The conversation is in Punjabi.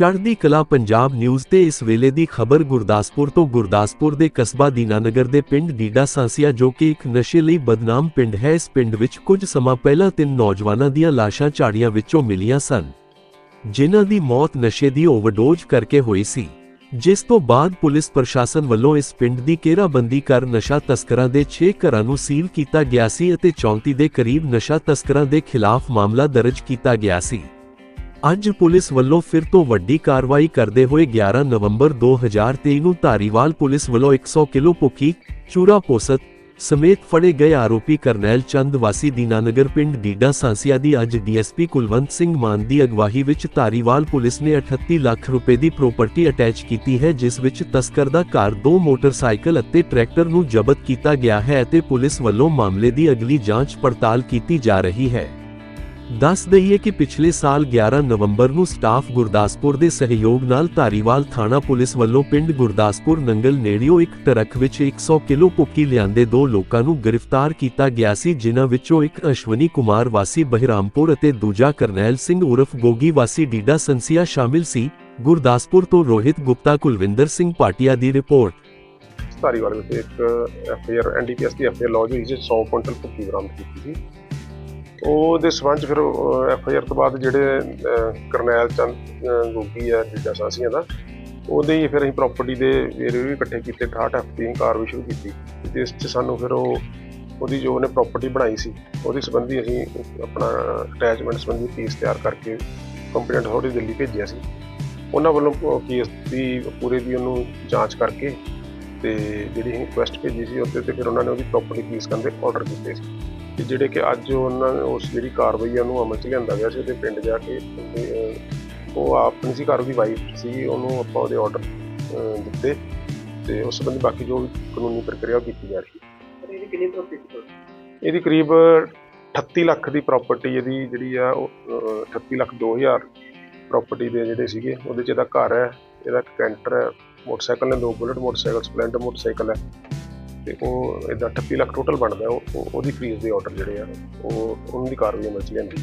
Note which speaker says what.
Speaker 1: ਚੜ੍ਹਦੀ ਕਲਾ ਪੰਜਾਬ ਨਿਊਜ਼ ਤੇ ਇਸ ਵੇਲੇ ਦੀ ਖਬਰ ਗੁਰਦਾਸਪੁਰ ਤੋਂ ਗੁਰਦਾਸਪੁਰ ਦੇ ਕਸਬਾ ਦੀਨਾਨਗਰ ਦੇ ਪਿੰਡ ਡੀਡਾ ਸਾਂਸੀਆ, ਜੋ ਕਿ ਇੱਕ ਨਸ਼ੇ ਲਈ ਬਦਨਾਮ ਪਿੰਡ ਹੈ, ਇਸ ਪਿੰਡ ਵਿੱਚ ਕੁਝ ਸਮਾਂ ਪਹਿਲਾਂ ਤਿੰਨ ਨੌਜਵਾਨਾਂ ਦੀਆਂ ਲਾਸ਼ਾਂ ਝਾੜੀਆਂ ਵਿੱਚੋਂ ਮਿਲੀਆਂ ਸਨ, ਜਿਨ੍ਹਾਂ ਦੀ ਮੌਤ ਨਸ਼ੇ ਦੀ ਓਵਰਡੋਜ਼ ਕਰਕੇ ਹੋਈ ਸੀ, ਜਿਸ ਤੋਂ ਬਾਅਦ ਪੁਲਿਸ ਪ੍ਰਸ਼ਾਸਨ ਵੱਲੋਂ ਇਸ ਪਿੰਡ ਦੀ ਘੇਰਾਬੰਦੀ ਕਰ ਨਸ਼ਾ ਤਸਕਰਾਂ ਦੇ 6 ਘਰਾਂ ਨੂੰ ਸੀਲ ਕੀਤਾ ਗਿਆ ਸੀ ਅਤੇ 34 ਦੇ ਕਰੀਬ ਨਸ਼ਾ ਤਸਕਰਾਂ ਦੇ ਖਿਲਾਫ ਮਾਮਲਾ ਦਰਜ ਕੀਤਾ ਗਿਆ ਸੀ। ਅੱਜ ਪੁਲਿਸ ਵੱਲੋਂ ਫਿਰ ਤੋਂ ਵੱਡੀ ਕਾਰਵਾਈ ਕਰਦੇ ਹੋਏ 11 ਨਵੰਬਰ 2023 ਨੂੰ ਧਾਰੀਵਾਲ ਪੁਲਿਸ ਵੱਲੋਂ 100 ਕਿਲੋ ਭੁੱਕੀ ਚੂਰਾ ਪੋਸਤ ਸਮੇਤ ਫੜੇ ਗਏ ਆਰੋਪੀ ਕਰਨੈਲ ਚੰਦ ਵਾਸੀ ਦੀਨਾਨਗਰ ਪਿੰਡ ਡੀਡਾ ਸਾਂਸੀਆ ਦੀ ਅੱਜ ਡੀਐਸਪੀ ਕੁਲਵੰਤ ਸਿੰਘ ਮਾਨ ਦੀ ਅਗਵਾਈ ਵਿੱਚ ਧਾਰੀਵਾਲ ਪੁਲਿਸ ਨੇ 38 ਲੱਖ ਰੁਪਏ ਦੀ ਪ੍ਰਾਪਰਟੀ ਅਟੈਚ ਕੀਤੀ ਹੈ, ਜਿਸ ਵਿੱਚ ਤਸਕਰ ਦਾ ਘਰ, ਦੋ ਮੋਟਰਸਾਈਕਲ ਅਤੇ ਟਰੈਕਟਰ ਨੂੰ ਜ਼ਬਤ ਕੀਤਾ ਗਿਆ ਹੈ ਅਤੇ ਪੁਲਿਸ ਵੱਲੋਂ ਮਾਮਲੇ ਦੀ ਅਗਲੀ ਜਾਂਚ ਪੜਤਾਲ ਕੀਤੀ ਜਾ ਰਹੀ ਹੈ। ਦੱਸ ਦਈਏ ਕਿ ਪਿਛਲੇ ਸਾਲ 11 ਨਵੰਬਰ ਨੂੰ ਸਟਾਫ ਗੁਰਦਾਸਪੁਰ ਦੇ ਸਹਿਯੋਗ ਨਾਲ ਧਾਰੀਵਾਲ ਥਾਣਾ ਪੁਲਿਸ ਵੱਲੋਂ ਪਿੰਡ ਗੁਰਦਾਸਪੁਰ ਨੰਗਲ ਨੇੜਿਓ ਇੱਕ ਟਰੱਕ ਵਿੱਚ 100 ਕਿਲੋ ਭੁੱਕੀ ਲਿਆਂਦੇ ਦੋ ਲੋਕਾਂ ਨੂੰ ਗ੍ਰਿਫਤਾਰ ਕੀਤਾ ਗਿਆ ਸੀ, ਜਿਨ੍ਹਾਂ ਵਿੱਚੋਂ ਇੱਕ ਅਸ਼ਵਨੀ ਕੁਮਾਰ ਵਾਸੀ ਬਹਿਰਾਮਪੁਰ ਅਤੇ ਦੂਜਾ ਕਰਨੈਲ ਸਿੰਘ ਉਰਫ ਗੋਗੀ ਵਾਸੀ ਡੀਡਾ ਸੰਸੀਆ ਸ਼ਾਮਿਲ ਸੀ। ਗੁਰਦਾਸਪੁਰ ਤੋਂ ਰੋਹਿਤ ਗੁਪਤਾ, ਕੁਲਵਿੰਦਰ ਸਿੰਘ ਪਾਟਿਆ ਦੀ ਰਿਪੋਰਟ।
Speaker 2: ਧਾਰੀਵਾਲ ਵਿੱਚ ਇੱਕ ਐਫਆਈਆਰ ਐਨਡੀਪੀਐਸ ਦੀ ਐਫਆਈਆਰ ਲੌਜ ਹੋਈ ਸੀ 100 ਕੁਇੰਟਲ ਭੁੱਕੀ ਬਰਾਮਦ ਕੀਤੀ ਸੀ। ਉਹਦੇ ਸਬੰਧ 'ਚ ਆਈ ਆਰ ਤੋਂ ਬਾਅਦ ਜਿਹੜੇ ਕਰਨੈਲ ਚੰਦ ਅਹ, ਗੋਗੀ ਹੈ ਜਿੱਡਾ ਸਾਸੀਆਂ ਦਾ ਉਹਦੇ ਹੀ ਫਿਰ ਅਸੀਂ ਪ੍ਰਾਪਰਟੀ ਦੇ ਏਰੀਆ ਵੀ ਇਕੱਠੇ ਕੀਤੇ 68 ਦੀ ਕਾਰਵਾਈ ਸ਼ੁਰੂ ਕੀਤੀ। ਤੇ ਇਸ 'ਚ ਸਾਨੂੰ ਫਿਰ ਉਹ ਉਹਦੀ ਜੋ ਉਹਨੇ ਪ੍ਰਾਪਰਟੀ ਬਣਾਈ ਸੀ ਉਹਦੇ ਸੰਬੰਧੀ ਅਸੀਂ ਆਪਣਾ ਅਟੈਚਮੈਂਟ ਸੰਬੰਧੀ ਕੇਸ ਤਿਆਰ ਕਰਕੇ ਕੰਪਲੇਂਟ ਅਥਾਰਟੀ ਦਿੱਲੀ ਭੇਜਿਆ ਸੀ। ਉਹਨਾਂ ਵੱਲੋਂ ਕੇਸ ਦੀ ਪੂਰੇ ਦੀ ਉਹਨੂੰ ਜਾਂਚ ਕਰਕੇ ਤੇ ਜਿਹੜੀ ਅਸੀਂ ਰਿਕੁਐਸਟ ਭੇਜੀ ਸੀ ਉੱਤੇ ਤੇ ਫਿਰ ਉਹਨਾਂ ਨੇ ਉਹਦੀ ਪ੍ਰਾਪਰਟੀ ਫੀਸ ਕਰਨ ਦੇ ਆਰਡਰ ਕੀਤੇ ਸੀ। ਤੇ ਜਿਹੜੇ ਕਿ ਅੱਜ ਉਹਨਾਂ ਨੇ ਉਸ ਜਿਹੜੀ ਕਾਰਵਾਈ ਉਹਨੂੰ ਅਮਲ 'ਚ ਲਿਆਂਦਾ ਗਿਆ ਸੀ ਉਹਦੇ ਪਿੰਡ ਜਾ ਕੇ ਉਹ ਆਪ ਨਹੀਂ ਸੀ ਘਰ ਦੀ ਵਾਈਫ ਸੀ ਉਹਨੂੰ ਆਪਾਂ ਉਹਦੇ ਆਰਡਰ ਦਿੱਤੇ ਤੇ ਉਸ ਸੰਬੰਧੀ ਬਾਕੀ ਜੋ ਕਾਨੂੰਨੀ ਪ੍ਰਕਿਰਿਆ ਕੀਤੀ ਜਾ ਰਹੀ ਹੈ।
Speaker 3: ਇਹਦੀ ਕਿੰਨੀ
Speaker 2: ਇਹਦੀ ਕਰੀਬ 38 ਲੱਖ ਦੀ ਪ੍ਰਾਪਰਟੀ ਇਹਦੀ ਜਿਹੜੀ ਆ ਉਹ ਅਹ, 38 ਲੱਖ 2000 ਪ੍ਰਾਪਰਟੀ ਦੇ ਜਿਹੜੇ ਸੀਗੇ ਉਹਦੇ 'ਚ ਇਹਦਾ ਘਰ ਹੈ ਇਹਦਾ ਕੈਂਟਰ ਹੈ ਮੋਟਰਸਾਈਕਲ ਨੇ ਦੋ ਬੁਲਟ ਮੋਟਰਸਾਈਕਲ ਸਪਲੈਂਡਰ ਮੋਟਰਸਾਈਕਲ ਹੈ। ਤੇ ਉਹ ਇਹਦਾ 38 ਲੱਖ ਟੋਟਲ ਬਣਦਾ, ਉਹ ਉਹ- ਉਹਦੀ ਫੀਸ ਦੇ ਆਰਡਰ ਜਿਹੜੇ ਆ, ਉਹ ਉਹਨਾਂ ਦੀ ਕਾਰਵਾਈ ਅਮਲ 'ਚ ਲਿਆਂਦੀ।